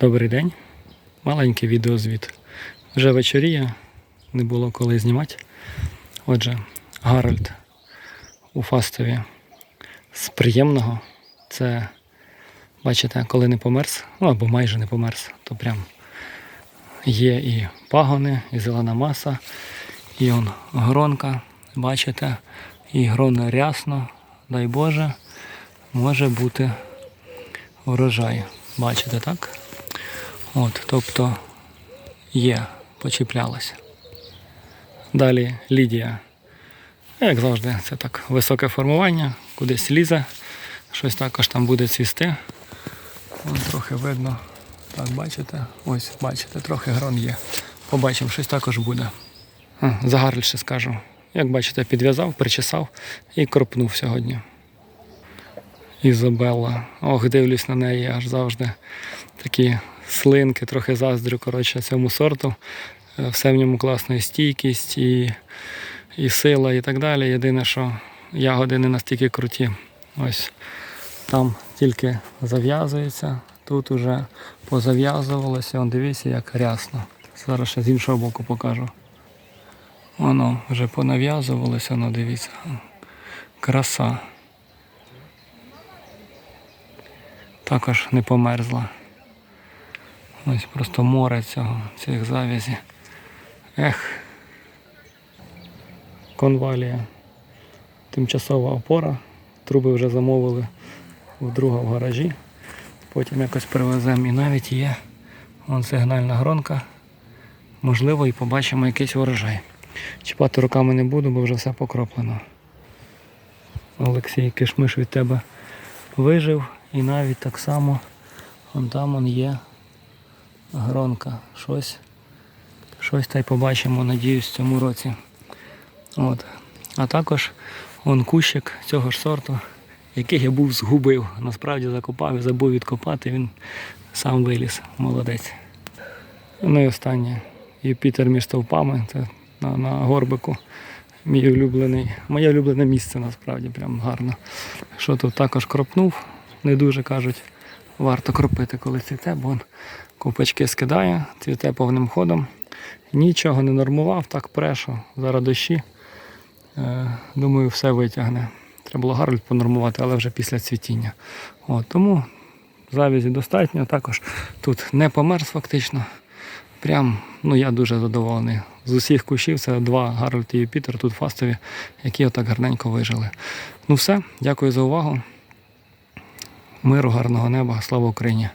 Добрий день. Маленький відеозвіт. Вже вечоріє, не було коли знімати. Отже, Гарольд у Фастові з приємного. Це, бачите, коли не померз, ну або майже не померз, то прям є і пагони, і зелена маса, і он гронка, бачите, і грона рясно, дай Боже, може бути урожай. Бачите, так? От, тобто є, почіплялася. Далі Лідія. Як завжди, це так високе формування, кудись лізе, щось також там буде цвісти. Вон трохи видно. Так, бачите? Ось, бачите, трохи грон є. Побачимо, щось також буде. Загарліше скажу. Як бачите, підв'язав, причесав і кропнув сьогодні. Ізабелла. Ох, дивлюсь на неї аж завжди. Такі слинки, трохи заздрю коротше, цьому сорту. Е, Все в ньому класно і стійкість, і, і сила, і так далі. Єдине, що ягоди не настільки круті. Ось там тільки зав'язується, тут уже позав'язувалося. Дивіться, як рясно. Зараз ще з іншого боку покажу. Воно вже понав'язувалося, ну дивіться. Краса. Також не померзла. Ось просто море цього, цих завязі. Ех. Конвалія. Тимчасова опора. Труби вже замовили в в гаражі. Потім якось привеземо і навіть є вон сигнальна гронка. Можливо, і побачимо якийсь урожай. Чіпати руками не буду, бо вже все покроплено. Олексій Кишмиш від тебе вижив і навіть так само вон там он є гронка. Щось, щось та й побачимо, надіюсь, в цьому році. От. А також он кущик цього ж сорту, який я був згубив. Насправді закопав і забув відкопати, він сам виліз. Молодець. Ну і останнє. Юпітер між стовпами. Це на, на горбику. Мій улюблений, моє улюблене місце насправді прям гарно. Що тут також кропнув, не дуже кажуть, варто кропити, коли цвіте, бо він купочки скидає, цвіте повним ходом. Нічого не нормував, так прешу, зараз дощі. Е, думаю, все витягне. Треба було Гарольд понормувати, але вже після цвітіння. От, тому завязі достатньо. Також тут не померз фактично. Прям, ну я дуже задоволений. З усіх кущів це два Гарольд і Юпітер, тут фастові, які отак гарненько вижили. Ну все, дякую за увагу. Миру, гарного неба, слава Україні!